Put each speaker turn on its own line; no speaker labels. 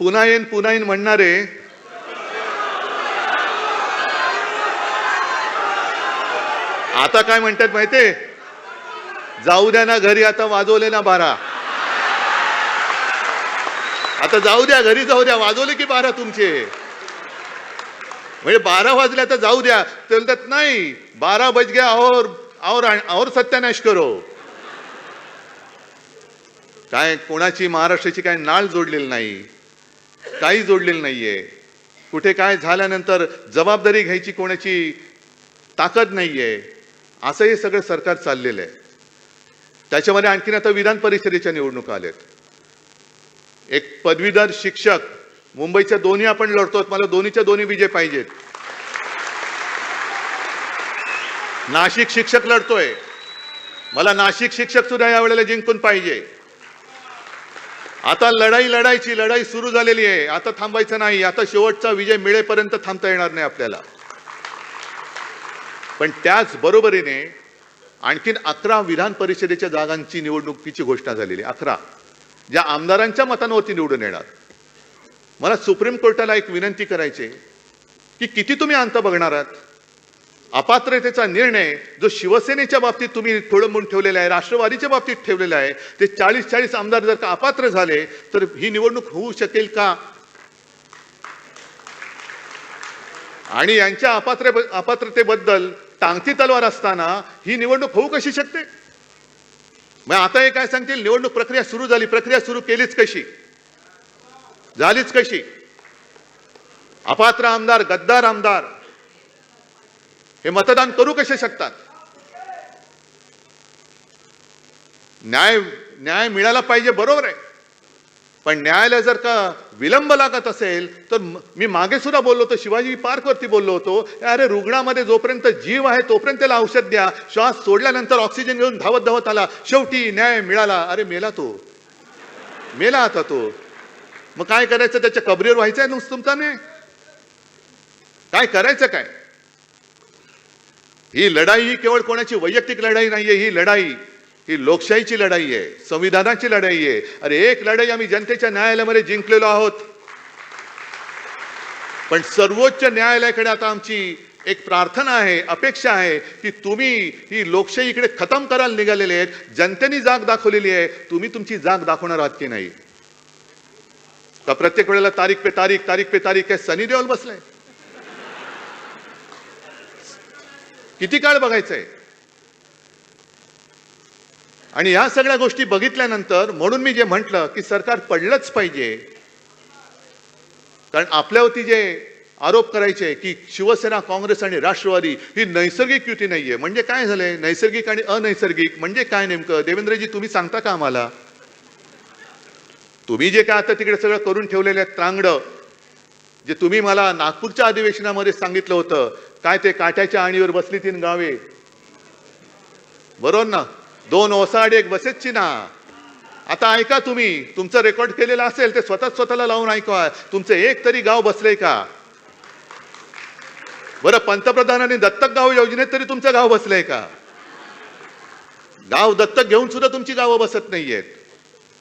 पुन्हा येईन पुन्हा येईन म्हणणारे आता काय म्हणतात माहितीये? जाऊ द्या ना घरी आता वाजवले ना बारा. आता जाऊ द्या घरी जाऊ द्या वाजवले की बारा तुमचे? म्हणजे बारा वाजल्या तर जाऊ द्या. ते नाही बारा बज गया और और और सत्यानाश करो. काय कोणाची महाराष्ट्राची काय नाळ जोडलेली नाही. काही जोडलेलं नाहीये. कुठे काय झाल्यानंतर जबाबदारी घ्यायची कोणाची ताकद नाहीये. असं हे सगळं सरकार चाललेलं आहे. त्याच्यामध्ये आणखीन आता विधान परिषदेच्या निवडणुका आल्यात. एक पदवीधर शिक्षक मुंबईच्या दोन्ही आपण लढतो मला दोन्हीच्या दोन्ही विजय पाहिजेत. नाशिक शिक्षक लढतोय. मला नाशिक शिक्षक सुद्धा यावेळेला जिंकून पाहिजे. आता लढाई लढायची लढाई सुरू झालेली आहे. आता थांबायचं नाही. आता शेवटचा विजय मिळेपर्यंत थांबता येणार नाही आपल्याला. पण त्याच बरोबरीने आणखीन अकरा विधान परिषदेच्या जागांची निवडणुकीची घोषणा झालेली अकरा. ज्या आमदारांच्या मतांवरती निवडून येणार. मला सुप्रीम कोर्टाला एक विनंती करायची आहे की किती तुम्ही अंत बघणार आहात? अपात्रतेचा निर्णय जो शिवसेनेच्या बाबतीत तुम्ही थोडं ठेवलेला आहे राष्ट्रवादीच्या बाबतीत ठेवलेला आहे ते चाळीस चाळीस आमदार जर का अपात्र झाले तर ही निवडणूक होऊ शकेल का? आणि यांच्या अपात्र अपात्रतेबद्दल टांगती तलवार असताना ही निवडणूक होऊ कशी शकते? मग आता हे काय सांगतील? निवडणूक प्रक्रिया सुरू झाली. प्रक्रिया सुरू केलीच कशी? झालीच कशी? अपात्र आमदार गद्दार आमदार हे मतदान करू कसे शकतात? न्याय न्याय मिळाला पाहिजे बरोबर आहे. पण न्यायालय जर का विलंब लागत असेल तर मी मागे सुद्धा बोललो होतो शिवाजी पार्कवरती बोललो होतो अरे रुग्णामध्ये जोपर्यंत जीव आहे तोपर्यंत त्याला औषध द्या श्वास सोडल्यानंतर ऑक्सिजन घेऊन धावत धावत आला शेवटी न्याय मिळाला. अरे मेला तो. मेला आता तो. मग काय करायचं? त्याच्या कबरीवर व्हायचं आहे नुसतं तुमचा? नाही काय करायचं काय? ही लढाई ही केवळ कोणाची वैयक्तिक लढाई नाहीये ही लढाई. ही लोकशाहीची लढाई आहे संविधानाची लढाई आहे. अरे एक लढाई आम्ही जनतेच्या न्यायालयामध्ये जिंकलेलो आहोत. पण सर्वोच्च न्यायालयाकडे आता आमची एक प्रार्थना आहे अपेक्षा आहे की तुम्ही ही लोकशाही इकडे खतम करायला निघालेले आहेत जनतेने जाग दाखवलेली आहे तुम्ही तुमची जाग दाखवणार आहात की नाही? का प्रत्येक वेळेला तारीख पे तारीख तारीख पे तारीख हे सनी देओल बसलाय किती काळ बघायचं आहे आणि या सगळ्या गोष्टी बघितल्यानंतर म्हणून मी जे म्हटलं की सरकार पडलंच पाहिजे. कारण आपल्यावरती जे आरोप करायचे की शिवसेना काँग्रेस आणि राष्ट्रवादी ही नैसर्गिक युती नाहीये. म्हणजे काय झालंय नैसर्गिक आणि अनैसर्गिक. म्हणजे काय नेमकं? देवेंद्रजी तुम्ही सांगता का आम्हाला? तुम्ही जे काय आता तिकडे सगळं करून ठेवलेलं आहे त्रांगडं जे तुम्ही मला नागपूरच्या अधिवेशनामध्ये सांगितलं होतं काय ते काट्याच्या आणीवर बसली तीन गावे. बरोबर ना? दोन ओसाड एक बसेची ना. आता ऐका तुम्ही तुमचं रेकॉर्ड केलेलं असेल ते स्वतःच स्वतःला लावून ऐका. तुमचं एक तरी गाव बसलंय का? बरं पंतप्रधानांनी दत्तक गाव योजनेत तरी तुमचं गाव बसलंय का? गाव दत्तक घेऊन सुद्धा तुमची गावं बसत नाहीयेत.